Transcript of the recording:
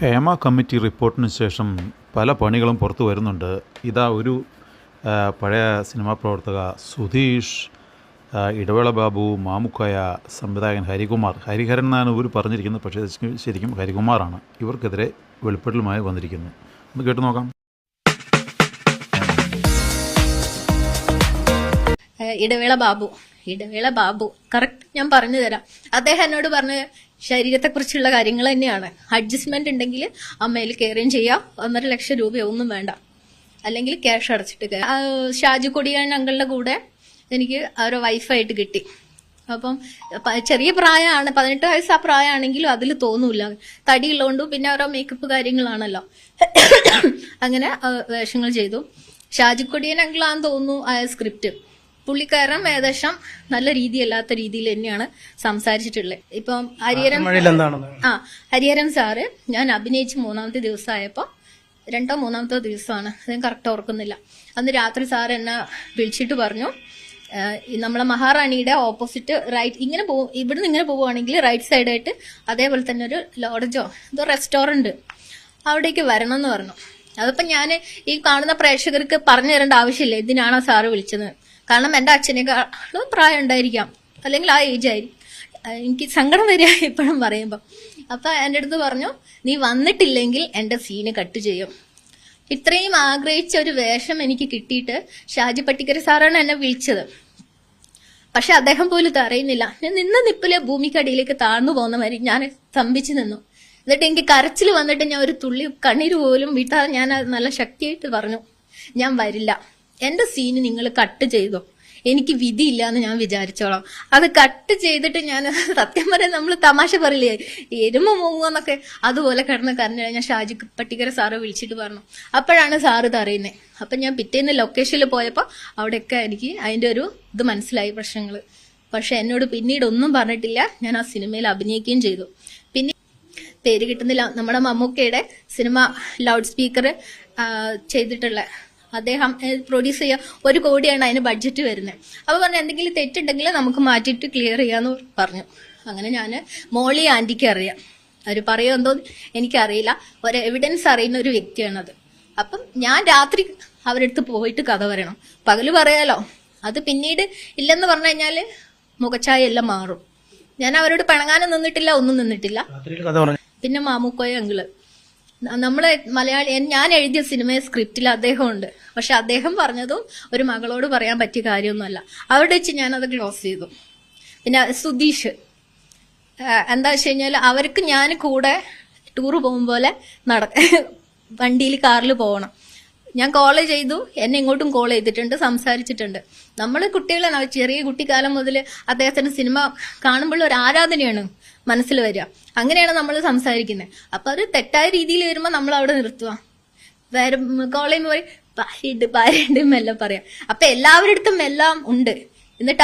Hema committee റിപ്പോർട്ടിന് ശേഷം പല പണികളും പുറത്തു വരുന്നുണ്ട്. ഇതാ ഒരു പഴയ സിനിമാ പ്രവർത്തക സുധീഷ് ഇടവേള ബാബു മാമുക്കോയ സംവിധായകൻ ഹരികുമാർ. ഹരിഹരൻ എന്നാണ് ഇവർ പറഞ്ഞിരിക്കുന്നത്. പക്ഷേ ശരിക്കും ഹരികുമാറാണ്. ഇവർക്കെതിരെ വെളിപ്പെടലുമായി വന്നിരിക്കുന്നു. ഒന്ന് കേട്ടു നോക്കാം. ഇടവേള ബാബു. ഇടവേള ബാബു. കറക്റ്റ് ഞാൻ പറഞ്ഞു തരാം. അദ്ദേഹം എന്നോട് പറഞ്ഞ ശരീരത്തെക്കുറിച്ചുള്ള കാര്യങ്ങൾ തന്നെയാണ്. അഡ്ജസ്റ്റ്മെന്റ് ഉണ്ടെങ്കിൽ അമ്മയിൽ കയറുകയും ചെയ്യാം ഒന്നര ലക്ഷം രൂപയൊന്നും വേണ്ട. അല്ലെങ്കിൽ ക്യാഷ് അടച്ചിട്ട് ഷാജു കൊടിയാൻ അങ്കളുടെ കൂടെ എനിക്ക് ഒരു വൈഫായിട്ട് കിട്ടി. അപ്പം ചെറിയ പ്രായമാണ്. പതിനെട്ട് വയസ്സ് ആ പ്രായമാണെങ്കിലും അതിൽ തോന്നൂല. തടിയുള്ളതുകൊണ്ടും പിന്നെ ഓരോ മേക്കപ്പ് കാര്യങ്ങളാണല്ലോ. അങ്ങനെ വേഷങ്ങൾ ചെയ്തു. ഷാജിക്കൊടിയൻ അങ്കിളാന്ന് തോന്നുന്നു ആ സ്ക്രിപ്റ്റ് പുള്ളിക്കാരൻ ഏകദേശം നല്ല രീതിയല്ലാത്ത രീതിയിൽ തന്നെയാണ് സംസാരിച്ചിട്ടുള്ളത്. ഇപ്പം എന്താണെന്ന്. ആ ഹരിഹരൻ സാറ് ഞാൻ അഭിനയിച്ച് മൂന്നാമത്തെ ദിവസമായപ്പോൾ രണ്ടോ മൂന്നാമത്തെ ദിവസമാണ്. ഞാൻ കറക്റ്റ് ഓർക്കുന്നില്ല. അന്ന് രാത്രി സാർ എന്നെ വിളിച്ചിട്ട് പറഞ്ഞു നമ്മളെ മഹാറാണിയുടെ ഓപ്പോസിറ്റ് റൈറ്റ് ഇങ്ങനെ പോകും ഇവിടുന്ന് ഇങ്ങനെ പോവുകയാണെങ്കിൽ റൈറ്റ് സൈഡായിട്ട് അതേപോലെ തന്നെ ഒരു ലോഡ്ജോ എന്തോ റെസ്റ്റോറന്റ് അവിടേക്ക് വരണം എന്ന് പറഞ്ഞു. അതിപ്പോൾ ഞാൻ ഈ കാണുന്ന പ്രേക്ഷകർക്ക് പറഞ്ഞു തരേണ്ട ആവശ്യമില്ല. എന്തിനാണോ സാറ് വിളിച്ചത്? കാരണം എന്റെ അച്ഛനേക്കാളും പ്രായം ഉണ്ടായിരിക്കാം. അല്ലെങ്കിൽ ആ ഏജ് ആയിരിക്കും. എനിക്ക് സങ്കടം വരിക ഇപ്പോഴും പറയുമ്പോൾ അപ്പം എന്റെ അടുത്ത് പറഞ്ഞു നീ വന്നിട്ടില്ലെങ്കിൽ എന്റെ സീന് കട്ട് ചെയ്യും. ഇത്രയും ആഗ്രഹിച്ച ഒരു വേഷം എനിക്ക് കിട്ടിയിട്ട് ഷാജി പട്ടിക്കര സാറാണ് എന്നെ വിളിച്ചത്. പക്ഷെ അദ്ദേഹം പോലും അറിയുന്നില്ല. ഞാൻ നിന്ന് നിപ്പിലെ ഭൂമിക്കടിയിലേക്ക് താഴ്ന്നു പോകുന്ന മാതിരി ഞാൻ സ്തംഭിച്ചു നിന്നു. എന്നിട്ട് എനിക്ക് കരച്ചിൽ വന്നിട്ട് ഞാൻ ഒരു തുള്ളി കണ്ണീര് പോലും വീട്ടാതെ ഞാൻ നല്ല ശക്തിയായിട്ട് പറഞ്ഞു. ഞാൻ വരില്ല. എന്റെ സീന് നിങ്ങൾ കട്ട് ചെയ്തോ? എനിക്ക് വിധിയില്ല എന്ന് ഞാൻ വിചാരിച്ചോളാം. അത് കട്ട് ചെയ്തിട്ട് ഞാൻ സത്യം പറയാൻ നമ്മൾ തമാശ പറയില്ലേ? എരുമ മൂങ്ങുവെന്നൊക്കെ അതുപോലെ കിടന്ന് കരഞ്ഞ ഞാൻ ഷാജി പട്ടിക്കര സാറ് വിളിച്ചിട്ട് പറഞ്ഞു. അപ്പോഴാണ് സാറ് ഇത് അറിയുന്നത് അപ്പൊ ഞാൻ പിറ്റേന്ന് ലൊക്കേഷനിൽ പോയപ്പോൾ അവിടെയൊക്കെ എനിക്ക് അതിന്റെ ഒരു ഇത് മനസ്സിലായി പ്രശ്നങ്ങൾ പക്ഷെ എന്നോട് പിന്നീട് ഒന്നും പറഞ്ഞിട്ടില്ല. ഞാൻ ആ സിനിമയിൽ അഭിനയിക്കുകയും ചെയ്തു. പിന്നെ പേര് കിട്ടുന്നില്ല. നമ്മുടെ മമ്മൂക്കയുടെ സിനിമ ലൗഡ് സ്പീക്കർ ചെയ്തിട്ടുള്ള അദ്ദേഹം പ്രൊഡ്യൂസ് ചെയ്യുക ഒരു കോടിയാണ് അതിന് ബഡ്ജറ്റ് വരുന്നത്. അപ്പോൾ പറഞ്ഞു എന്തെങ്കിലും തെറ്റുണ്ടെങ്കിൽ നമുക്ക് മാറ്റിയിട്ട് ക്ലിയർ ചെയ്യാന്ന് പറഞ്ഞു. അങ്ങനെ ഞാൻ മോളി ആന്റിക്ക് അറിയാം. അവർ പറയുമെന്തോ എനിക്കറിയില്ല. ഒരു എവിഡൻസ് അറിയുന്ന ഒരു വ്യക്തിയാണത്. അപ്പം ഞാൻ രാത്രി അവരടുത്ത് പോയിട്ട് കഥ പറയണം. പകൽ പറയാലോ. അത് പിന്നീട് ഇല്ലെന്ന് പറഞ്ഞു കഴിഞ്ഞാൽ മുഖച്ചായ എല്ലാം മാറും. ഞാൻ അവരോട് പിണങ്ങാനും നിന്നിട്ടില്ല ഒന്നും നിന്നിട്ടില്ല. പിന്നെ മാമുക്കോയ അങ്കിൾ നമ്മൾ മലയാളി ഞാൻ എഴുതിയ സിനിമയെ സ്ക്രിപ്റ്റിൽ അദ്ദേഹം ഉണ്ട് പക്ഷെ അദ്ദേഹം പറഞ്ഞതും ഒരു മകളോട് പറയാൻ പറ്റിയ കാര്യമൊന്നുമല്ല. അവിടെ വെച്ച് ഞാനത് ക്ലോസ് ചെയ്തു. പിന്നെ സുധീഷ്. എന്താ വെച്ച് കഴിഞ്ഞാൽ അവർക്ക് ഞാൻ കൂടെ ടൂറ് പോകും പോലെ നട വണ്ടിയിൽ കാറിൽ പോകണം. ഞാൻ കോൾ ചെയ്തു. എന്നെ ഇങ്ങോട്ടും കോൾ ചെയ്തിട്ടുണ്ട് സംസാരിച്ചിട്ടുണ്ട്. നമ്മൾ കുട്ടികളാണ്. ചെറിയ കുട്ടിക്കാലം മുതൽ അദ്ദേഹത്തിന്റെ സിനിമ കാണുമ്പോൾ ഒരു ആരാധനയാണ് മനസ്സിൽ വരിക. അങ്ങനെയാണ് നമ്മൾ സംസാരിക്കുന്നത് അപ്പൊ അത് തെറ്റായ രീതിയിൽ വരുമ്പോൾ നമ്മൾ അവിടെ നിർത്തുക വേറെ കോൾ ചെയ്യുമ്പോൾ പറയും ഭാര്യയുണ്ട് ഭാര്യയുണ്ട് പറയാം. അപ്പൊ എല്ലാവരുടെ അടുത്തും എല്ലാം ഉണ്ട്. എന്നിട്ട്